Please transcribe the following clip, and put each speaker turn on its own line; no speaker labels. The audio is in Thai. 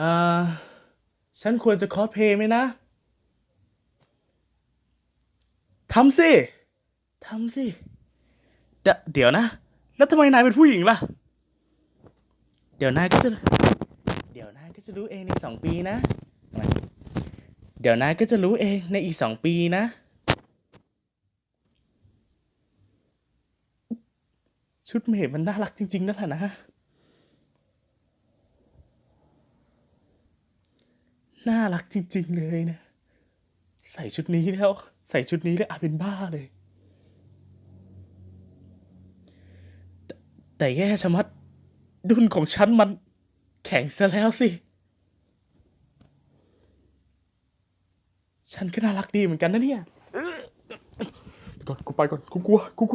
อ่า ฉันควรจะคอสเพลย์ไหมนะ ทำสิ ทำสิ เดเดี๋ยวนะ แล้วทำไมนายเป็นผู้หญิงล่ะ เดี๋ยวนายก็จะ เดี๋ยวนายก็จะรู้เองในสองปีนะ เดี๋ยวนายก็จะรู้เองในอีกสองปีนะ ชุดเมดมันน่ารักจริงๆนั่นแหละนะ น่ารักจริง ๆ เลยนะ ใส่ชุดนี้แล้ว ใส่ชุดนี้แล้วอาจเป็นบ้าเลย แต่แต่แย่ชะมัด ดุนของฉันมันแข็งซะแล้วสิ ฉันก็น่ารักดีเหมือนกันนะเนี่ยก่อนกูไปก่อนกูกลัวกูกลัว